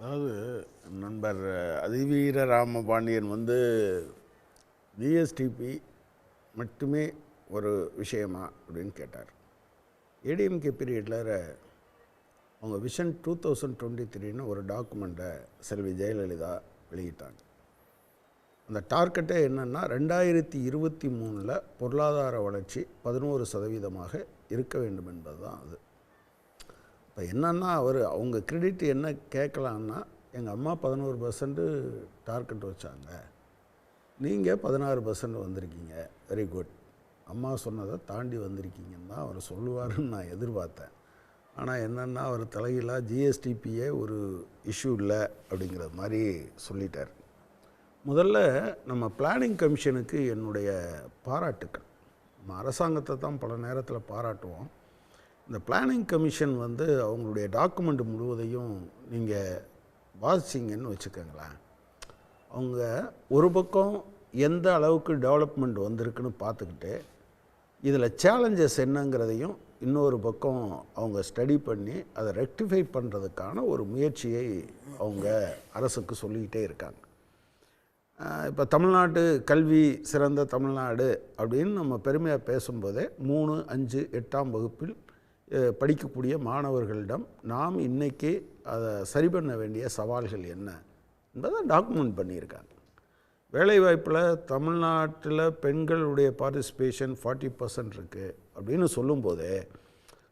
அதாவது நண்பர் அதிவீர ராமபாண்டியன் வந்து ஜிஎஸ்டிபி மட்டுமே ஒரு விஷயமா அப்படின்னு கேட்டார். ஏடிஎம்கே பீரியடில் அவங்க விஷன் டூ தௌசண்ட் டுவெண்ட்டி த்ரீன்னு ஒரு டாக்குமெண்ட்டை செல்வி ஜெயலலிதா வெளியிட்டாங்க. அந்த டார்கெட்டே என்னென்னா ரெண்டாயிரத்தி இருபத்தி மூணில் பொருளாதார வளர்ச்சி பதினோரு சதவீதமாக இருக்க வேண்டும் என்பது தான் அது. இப்போ என்னன்னா அவர் அவங்க கிரெடிட் என்ன கேட்கலான்னா எங்கள் அம்மா பதினோரு பர்சன்ட்டு டார்கெட் வச்சாங்க. நீங்கள் பதினாறு பர்சன்ட் வந்திருக்கீங்க. வெரி குட் அம்மா சொன்னதை தாண்டி வந்திருக்கீங்கன்னு தான் அவர் சொல்லுவாருன்னு நான் எதிர்பார்த்தேன். ஆனால் என்னென்னா அவர் தலையிலாக ஜிஎஸ்டிபியே ஒரு இஷ்யூ இல்லை அப்படிங்கிறது மாதிரி சொல்லிட்டார். முதல்ல நம்ம பிளானிங் கமிஷனுக்கு என்னுடைய பாராட்டுக்கள். நம்ம அரசாங்கத்தை தான் பல நேரத்தில் பாராட்டுவோம். இந்த பிளானிங் கமிஷன் வந்து அவங்களுடைய டாக்குமெண்ட் முழுவதையும் நீங்கள் வாசிச்சிங்கன்னு வச்சுக்கோங்களேன். அவங்க ஒரு பக்கம் எந்த அளவுக்கு டெவலப்மெண்ட் வந்திருக்குன்னு பார்த்துக்கிட்டு இதில் சேலஞ்சஸ் என்னங்கிறதையும் இன்னொரு பக்கம் அவங்க ஸ்டடி பண்ணி அதை ரெக்டிஃபை பண்ணுறதுக்கான ஒரு முயற்சியை அவங்க அரசுக்கு சொல்லிக்கிட்டே இருக்காங்க. இப்போ தமிழ்நாட்டு கல்வி சிறந்த தமிழ்நாடு அப்படின்னு நம்ம பெருமையாக பேசும்போதே மூணு அஞ்சு எட்டாம் வகுப்பில் படிக்கக்கூடிய மாணவர்களிடம் நாம் இன்னைக்கு அதை சரி பண்ண வேண்டிய சவால்கள் என்ன என்பதை டாக்குமெண்ட் பண்ணியிருக்காங்க. வேலைவாய்ப்பில் தமிழ்நாட்டில் பெண்களுடைய பார்ட்டிசிபேஷன் ஃபார்ட்டி பர்சன்ட் இருக்குது அப்படின்னு சொல்லும்போதே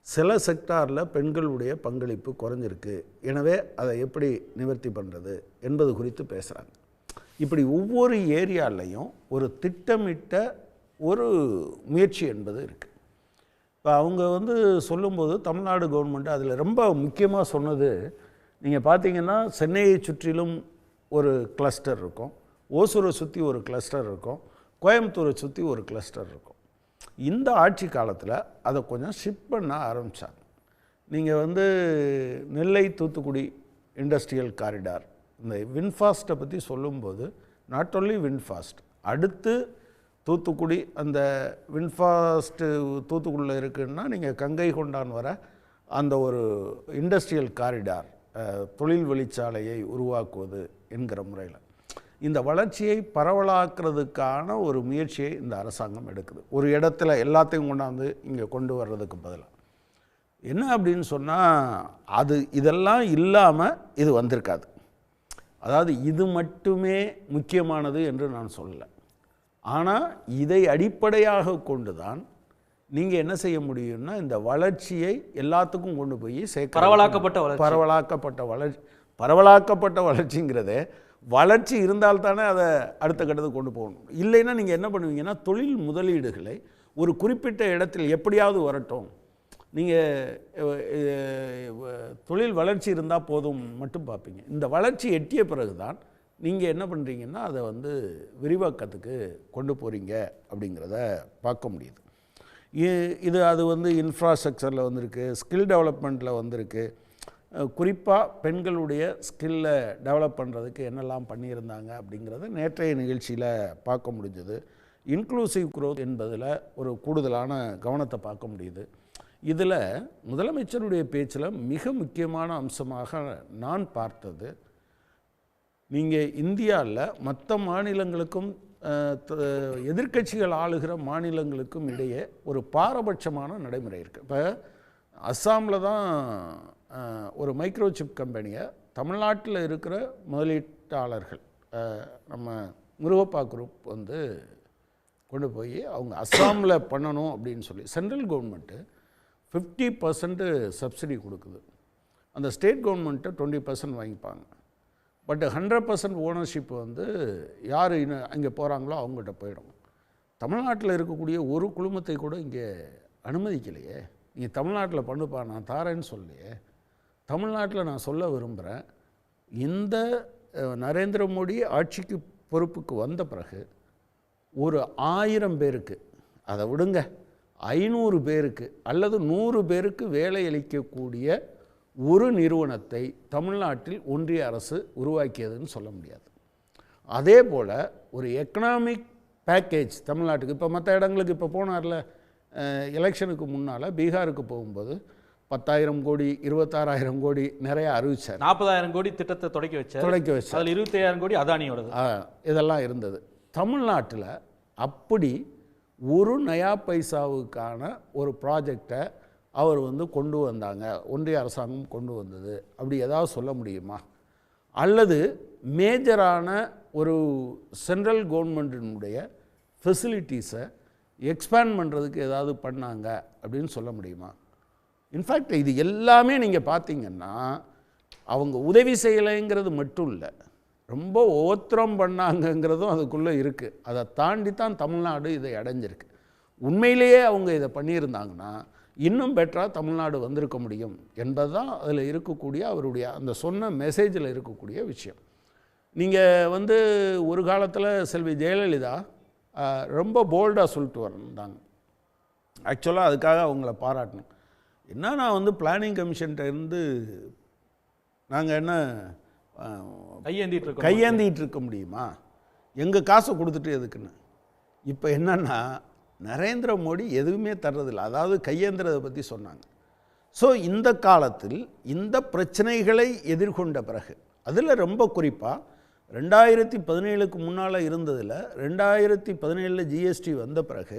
சில செக்டாரில் பெண்களுடைய பங்களிப்பு குறைஞ்சிருக்கு. எனவே அதை எப்படி நிவர்த்தி பண்ணுறது என்பது குறித்து பேசுகிறாங்க இப்படி ஒவ்வொரு ஏரியாலையும் ஒரு திட்டமிட்ட ஒரு முயற்சி என்பது இருக்குது இப்போ அவங்க வந்து சொல்லும்போது தமிழ்நாடு கவர்மெண்ட் அதில் ரொம்ப முக்கியமாக சொன்னது நீங்கள் பார்த்தீங்கன்னா சென்னையை சுற்றிலும் ஒரு கிளஸ்டர் இருக்கும் ஓசூரை சுற்றி ஒரு கிளஸ்டர் இருக்கும் கோயம்புத்தூரை சுற்றி ஒரு கிளஸ்டர் இருக்கும். இந்த ஆட்சி காலத்தில் அதை கொஞ்சம் ஷிஃப்ட் பண்ண ஆரம்பித்தாங்க நீங்கள் வந்து நெல்லை தூத்துக்குடி இண்டஸ்ட்ரியல் காரிடார் இந்த வின்ஃபாஸ்ட்டை பற்றி சொல்லும்போது நாட் ஓன்லி வின்ஃபாஸ்ட் அடுத்து தூத்துக்குடி அந்த வின்ஃபாஸ்ட்டு தூத்துக்குடியில் இருக்குன்னா நீங்கள் கங்கை கொண்டான் வர அந்த ஒரு இண்டஸ்ட்ரியல் காரிடார் தொழில் வழிச்சாலையை உருவாக்குவது என்கிற முறையில். இந்த வளர்ச்சியை பரவலாக்குறதுக்கான ஒரு முயற்சியை இந்த அரசாங்கம் எடுக்குது. ஒரு இடத்துல எல்லாத்தையும் கொண்டாந்து இங்கே கொண்டு வர்றதுக்கு பதிலாக என்ன அப்படின்னு சொன்னால் அது இதெல்லாம் இல்லாமல் இது வந்திருக்காது. அதாவது இது மட்டுமே முக்கியமானது என்று நான் சொல்லலை. ஆனால் இதை அடிப்படையாக கொண்டு தான் நீங்கள் என்ன செய்ய முடியும்னா இந்த வளர்ச்சியை எல்லாத்துக்கும் கொண்டு போய் சேர்க்க பரவலாக்கப்பட்ட வளர்ச்சி. பரவலாக்கப்பட்ட வளர்ச்சி பரவலாக்கப்பட்ட வளர்ச்சிங்கிறதே வளர்ச்சி இருந்தால்தானே அதை அடுத்த கட்டத்துக்கு கொண்டு போகணும். இல்லைன்னா நீங்கள் என்ன பண்ணுவீங்கன்னா தொழில் முதலீடுகளை ஒரு குறிப்பிட்ட இடத்தில் எப்படியாவது வரட்டும். நீங்கள் தொழில் வளர்ச்சி இருந்தால் போதும் மட்டும் பார்ப்பீங்க. இந்த வளர்ச்சி எட்டிய பிறகு தான் நீங்கள் என்ன பண்ணுறீங்கன்னா அதை வந்து விரிவாக்கத்துக்கு கொண்டு போகிறீங்க அப்படிங்கிறத பார்க்க முடியுது. இது அது வந்து இன்ஃப்ராஸ்ட்ரக்சரில் வந்திருக்கு ஸ்கில் டெவலப்மெண்ட்டில் வந்திருக்கு. குறிப்பாக பெண்களுடைய ஸ்கில்லை டெவலப் பண்ணுறதுக்கு என்னெல்லாம் பண்ணியிருந்தாங்க அப்படிங்கிறத நேற்றைய நிகழ்ச்சியில் பார்க்க முடிஞ்சது. இன்க்ளூசிவ் குரோத் என்பதில் ஒரு கூடுதலான கவனத்தை பார்க்க முடியுது. இதில் முதலமைச்சருடைய பேச்சில் மிக முக்கியமான அம்சமாக நான் பார்த்தது நீங்கள் இந்தியாவில் மற்ற மாநிலங்களுக்கும் எதிர்கட்சிகள் த- எதிர்க்கட்சிகள் ஆளுகிற மாநிலங்களுக்கும் இடையே ஒரு பாரபட்சமான நடைமுறை இருக்குது இப்போ அஸ்ஸாமில் தான் ஒரு மைக்ரோசிப் கம்பெனியை தமிழ்நாட்டில் இருக்கிற முதலீட்டாளர்கள் நம்ம முருகப்பா குரூப் வந்து கொண்டு போய் அவங்க அஸ்ஸாமில் பண்ணணும் அப்படின்னு சொல்லி central government fifty percent subsidy கொடுக்குது. அந்த ஸ்டேட் கவர்மெண்ட்டை டுவெண்ட்டி பர்சன்ட் வாங்கிப்பாங்க. பட் ஹண்ட்ரட் பர்சன்ட் ஓனர்ஷிப் வந்து யார் இன்னும் அங்கே போகிறாங்களோ அவங்ககிட்ட போயிடும். தமிழ்நாட்டில் இருக்கக்கூடிய ஒரு குழுமத்தை கூட இங்கே அனுமதிக்கலையே. நீங்கள் தமிழ்நாட்டில் பண்ணுப்பா நான் தாரேன்னு சொல்லியே. தமிழ்நாட்டில் நான் சொல்ல விரும்புகிறேன் இந்த நரேந்திர மோடி ஆட்சிக்கு பொறுப்புக்கு வந்த பிறகு ஒரு ஆயிரம் பேருக்கு அதை விடுங்க ஐநூறு பேருக்கு அல்லது நூறு பேருக்கு வேலை அளிக்கக்கூடிய ஒரு நிறுவனத்தை தமிழ்நாட்டில் ஒன்றிய அரசு உருவாக்கியதுன்னு சொல்ல முடியாது. அதே போல் ஒரு எக்கனாமிக் பேக்கேஜ் தமிழ்நாட்டுக்கு இப்போ மற்ற இடங்களுக்கு இப்போ போனார்ல எலெக்ஷனுக்கு முன்னால் பீகாருக்கு போகும்போது பத்தாயிரம் கோடி இருபத்தாறாயிரம் கோடி நிறைய அறிவிச்சார். நாற்பதாயிரம் கோடி திட்டத்தை தொடக்கி வச்சார். தொடக்கி வச்சார். அதுல இருபத்தையாயிரம் கோடி அதானியோடது. இதெல்லாம் இருந்தது. தமிழ்நாட்டில் அப்படி ஒரு நயா பைசாவுக்கான ஒரு ப்ராஜெக்டை அவர் வந்து கொண்டு வந்தாங்க. ஒன்றிய அரசாங்கம் கொண்டு வந்தது. அப்படி ஏதாவது சொல்ல முடியுமா? அல்லது மேஜரான ஒரு சென்ட்ரல் கவர்மெண்ட்டினுடைய ஃபெசிலிட்டிஸை எக்ஸ்பேண்ட் பண்ணுறதுக்கு ஏதாவது பண்ணாங்க அப்படின்னு சொல்ல முடியுமா? இன்ஃபேக்ட் இது எல்லாமே நீங்கள் பார்த்தீங்கன்னா அவங்க உதவி செய்யலைங்கிறது மட்டும் இல்லை. ரொம்ப ஓத்திரம் பண்ணாங்கங்கிறதும் அதுக்குள்ளே இருக்குது அதை தாண்டி தான் தமிழ்நாடு இதை அடைஞ்சிருக்கு. உண்மையிலேயே அவங்க இதை பண்ணியிருந்தாங்கன்னா இன்னும் பெட்டராக தமிழ்நாடு வந்திருக்க முடியும் என்பது தான் அதில் இருக்கக்கூடிய அவருடைய அந்த சொன்ன மெசேஜில் இருக்கக்கூடிய விஷயம். நீங்கள் வந்து ஒரு காலத்தில் செல்வி ஜெயலலிதா ரொம்ப போல்டாக சொல்லிட்டு வந்தாங்க. ஆக்சுவலாக அதுக்காக அவங்கள பாராட்டணும் என்ன நான் வந்து பிளானிங் கமிஷன்ட்ட இருந்து நாங்கள் என்ன கையேந்திட்டு கையேந்திட்டு இருக்க முடியுமா? எங்கள் காசை கொடுத்துட்டு எதுக்குன்னு? இப்போ என்னன்னா நரேந்திர மோடி எதுவுமே தர்றதில்ல. அதாவது கையேந்திரதை பற்றி சொன்னாங்க. ஸோ இந்த காலத்தில் இந்த பிரச்சனைகளை எதிர்கொண்ட பிறகு அதில் ரொம்ப குறிப்பாக ரெண்டாயிரத்தி பதினேழுக்கு முன்னால் இருந்ததில் ரெண்டாயிரத்தி பதினேழில் ஜிஎஸ்டி வந்த பிறகு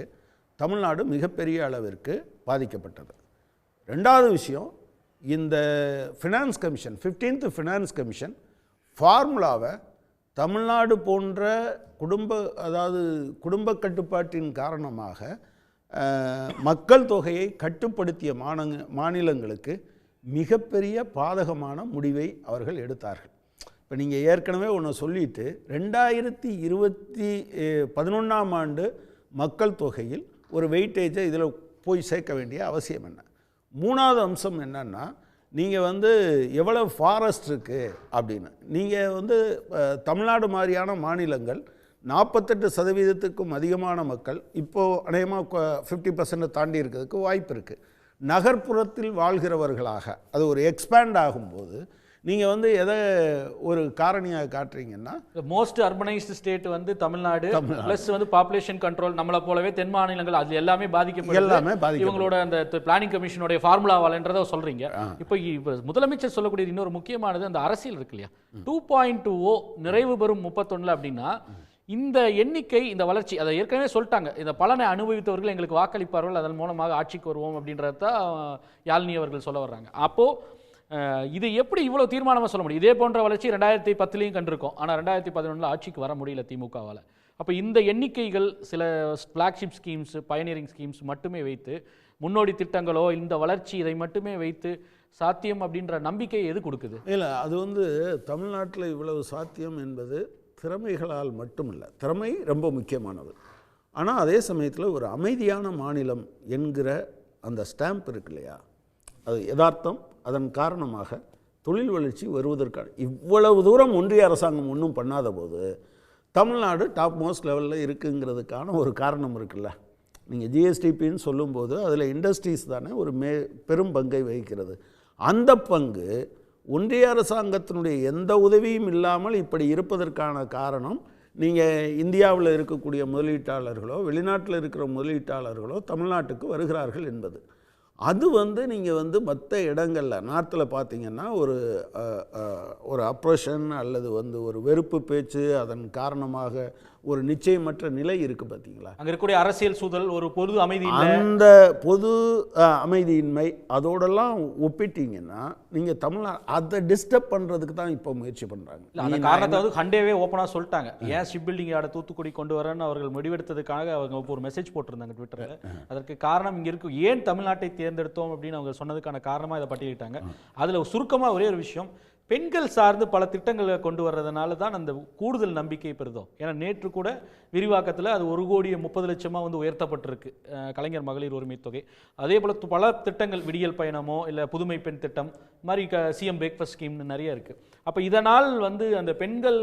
தமிழ்நாடு மிகப்பெரிய அளவிற்கு பாதிக்கப்பட்டது. ரெண்டாவது விஷயம் இந்த finance commission 15th finance commission ஃபார்முலாவை தமிழ்நாடு போன்ற குடும்ப அதாவது குடும்ப கட்டுப்பாட்டின் காரணமாக மக்கள் தொகையை கட்டுப்படுத்திய மாநங்க மாநிலங்களுக்கு மிகப்பெரிய பாதகமான முடிவை அவர்கள் எடுத்தார்கள். இப்போ நீங்கள் ஏற்கனவே ஒன்று சொல்லிட்டு ரெண்டாயிரத்தி இருபத்தி பதினொன்றாம் ஆண்டு மக்கள் தொகையில் ஒரு வெயிட்டேஜை இதில் போய் சேர்க்க வேண்டிய அவசியம் என்ன? மூணாவது அம்சம் என்னன்னா நீங்கள் வந்து எவ்வளோ ஃபாரஸ்ட் இருக்குது அப்படின்னு. நீங்கள் வந்து தமிழ்நாடு மாதிரியான மாநிலங்கள் நாற்பத்தெட்டு சதவீதத்துக்கும் அதிகமான மக்கள் இப்போது அநேகமாக ஃபிஃப்டி பர்சன்ட் தாண்டி இருக்கிறதுக்கு வாய்ப்பு இருக்குது நகர்ப்புறத்தில் வாழ்கிறவர்களாக அது ஒரு எக்ஸ்பேண்ட் ஆகும்போது நீங்கள் வந்து எதை ஒரு காரணியாக காட்டுறீங்கன்னா மோஸ்ட் அர்பனைஸ்டு ஸ்டேட் வந்து தமிழ்நாடு பிளஸ் வந்து பாப்புலேஷன் கண்ட்ரோல் நம்மளை போலவே தென் மாநிலங்கள் அது எல்லாமே பாதிக்கப்படுது. எல்லாமே பாதிக்கப்படும். இவங்களோட அந்த பிளானிங் கமிஷனுடைய ஃபார்முலாவாலன்றத சொல்றீங்க. இப்போ இப்போ முதலமைச்சர் சொல்லக்கூடிய இன்னொரு முக்கியமானது அந்த அரசியல் இருக்கு இல்லையா? டூ பாயிண்ட் டூ ஓ நிறைவு பெறும் முப்பத்தொன்னுல அப்படின்னா இந்த எண்ணிக்கை இந்த வளர்ச்சி அதை ஏற்கனவே சொல்லிட்டாங்க. இந்த பலனை அனுபவித்தவர்கள் எங்களுக்கு வாக்களிப்பார்கள் அதன் மூலமாக ஆட்சிக்கு வருவோம் அப்படின்றத யாழ்னி அவர்கள் சொல்ல வர்றாங்க. அப்போ அஹ், இது எப்படி இவ்வளோ தீர்மானமாக சொல்ல முடியும்? இதே போன்ற வளர்ச்சி ரெண்டாயிரத்தி பத்துலேயும் கண்டிருக்கோம். ஆனால் ரெண்டாயிரத்தி பதினொன்றில் ஆட்சிக்கு வர முடியல திமுகவால். அப்போ இந்த எண்ணிக்கைகள் சில ஃப்ளாக்ஷிப் ஸ்கீம்ஸ் பயனியரிங் ஸ்கீம்ஸ் மட்டுமே வைத்து முன்னோடி திட்டங்களோ இந்த வளர்ச்சி இதை மட்டுமே வைத்து சாத்தியம் அப்படின்ற நம்பிக்கை எது கொடுக்குது? இல்லை அது வந்து தமிழ்நாட்டில் இவ்வளவு சாத்தியம் என்பது திறமைகளால் மட்டுமில்லை. திறமை ரொம்ப முக்கியமானது. ஆனால் அதே சமயத்தில் ஒரு அமைதியான மாநிலம் என்கிற அந்த ஸ்டாம்ப் இருக்கு இல்லையா? அது யதார்த்தம் அதன் காரணமாக தொழில் வளர்ச்சி வருவதற்கான இவ்வளவு தூரம் ஒன்றிய அரசாங்கம் ஒன்றும் பண்ணாத போது தமிழ்நாடு டாப் மோஸ்ட் லெவலில் இருக்குங்கிறதுக்கான ஒரு காரணம் இருக்குல்ல. நீங்கள் ஜிஎஸ்டிபின்னு சொல்லும்போது அதில் இண்டஸ்ட்ரீஸ் தானே ஒரு மே பெரும் பங்கை வகிக்கிறது. அந்த பங்கு ஒன்றிய அரசாங்கத்தினுடைய எந்த உதவியும் இல்லாமல் இப்படி இருப்பதற்கான காரணம் நீங்கள் இந்தியாவில் இருக்கக்கூடிய முதலீட்டாளர்களோ வெளிநாட்டில் இருக்கிற முதலீட்டாளர்களோ தமிழ்நாட்டுக்கு வருகிறார்கள் என்பது. அது வந்து நீங்கள் வந்து மற்ற இடங்களில் நார்த்தில் பார்த்தீங்கன்னா ஒரு ஒரு அப்ரோஷன் அல்லது வந்து ஒரு வெறுப்பு பேச்சு அதன் காரணமாக ஒரு நிச்சயமற்ற நிலை இருக்குது பார்த்தீங்களா அங்க இருக்கக்கூடிய அரசியல் சூழல் ஒரு பொது அமைதி அந்த பொது அமைதியின்மை அதோடெல்லாம் ஒப்பிட்டீங்கன்னா நீங்கள் தமிழ்நாடு அதை டிஸ்டர்ப் பண்ணுறதுக்கு தான் இப்போ முயற்சி பண்ணுறாங்க அந்த காரணத்தை வந்து ஹண்டேவே ஓப்பனா சொல்லிட்டாங்க. ஏன் ஷிப் பில்டிங் யார்ட தூத்துக்குடி கொண்டு வரேன்னு அவர்கள் முடிவெடுத்ததுக்காக அவங்க ஒரு மெசேஜ் போட்டிருந்தாங்க ட்விட்டர்ல அதற்கு காரணம் இங்க இருக்கு ஏன் தமிழ்நாட்டை தேர்ந்தெடுத்தோம் அப்படின்னு அவங்க சொன்னதுக்கான காரணமா இதை பட்டியலிட்டாங்க. அதுல சுருக்கமா ஒரே ஒரு விஷயம் பெண்கள் சார்ந்து பல திட்டங்களை கொண்டு வர்றதுனால தான் அந்த கூடுதல் நம்பிக்கை பெறுதோம். ஏன்னா நேற்று கூட விரிவாக்கத்தில் அது ஒரு கோடியே முப்பது லட்சமாக வந்து உயர்த்தப்பட்டிருக்கு. கலைஞர் மகளிர் உரிமை தொகை. அதே போல் பல திட்டங்கள் விடியல் பயணமோ இல்லை புதுமை பெண் திட்டம் மாதிரி க சிஎம் பிரேக்ஃபாஸ்ட் ஸ்கீம்னு நிறைய இருக்குது அப்போ இதனால் வந்து அந்த பெண்கள்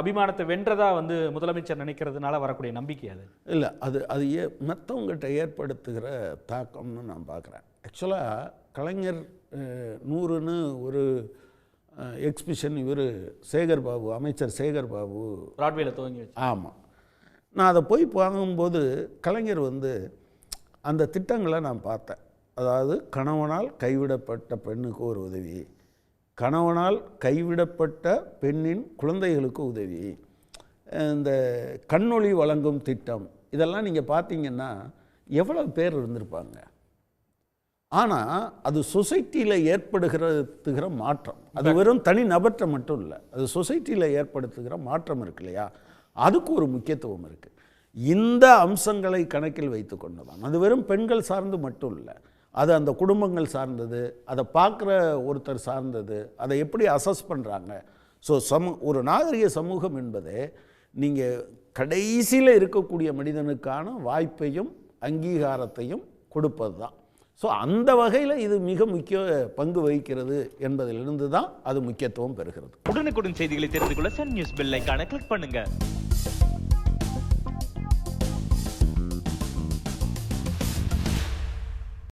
அபிமானத்தை வென்றதா வந்து முதலமைச்சர் நினைக்கிறதுனால வரக்கூடிய நம்பிக்கை அது? இல்லை அது அது ஏ மற்றவங்ககிட்ட ஏற்படுத்துகிற தாக்கம்னு நான் பார்க்குறேன் ஆக்சுவலாக கலைஞர் நூறுன்னு ஒரு எக்ஸிபிஷன் இவர் சேகர் பாபு அமைச்சர் சேகர் பாபு. பிராட்வேல துவங்கி ஆமாம் நான் அதை போய் வாங்கும்போது கலைஞர் வந்து அந்த திட்டங்களை நான் பார்த்தேன். அதாவது கணவனால் கைவிடப்பட்ட பெண்ணுக்கு ஒரு உதவி கணவனால் கைவிடப்பட்ட பெண்ணின் குழந்தைகளுக்கு உதவி இந்த கண்ணொளி வழங்கும் திட்டம் இதெல்லாம் நீங்கள் பார்த்தீங்கன்னா எவ்வளோ பேர் இருந்திருப்பாங்க? ஆனால் அது சொசைட்டியில் ஏற்படுகிறதுகிற மாற்றம். அது வெறும் தனி நபற்ற மட்டும் இல்லை. அது சொசைட்டியில் ஏற்படுத்துகிற மாற்றம் இருக்கு இல்லையா? அதுக்கு ஒரு முக்கியத்துவம் இருக்குது இந்த அம்சங்களை கணக்கில் வைத்து கொண்டு தான் அது வெறும் பெண்கள் சார்ந்து மட்டும் இல்லை. அது அந்த குடும்பங்கள் சார்ந்தது அதை பார்க்குற ஒருத்தர் சார்ந்தது அதை எப்படி அசஸ் பண்ணுறாங்க ஸோ சமூ ஒரு நாகரிக சமூகம் என்பது நீங்கள் கடைசியில் இருக்கக்கூடிய மனிதனுக்கான வாய்ப்பையும் அங்கீகாரத்தையும் கொடுப்பது தான் ஸோ அந்த வகையில் இது மிக முக்கிய பங்கு வகிக்கிறது என்பதிலிருந்து தான் அது முக்கியத்துவம் பெறுகிறது. உடனுக்குடன் செய்திகளை தெரிந்து கொள்ள சன் நியூஸ் பெல் கிளிக் பண்ணுங்கள்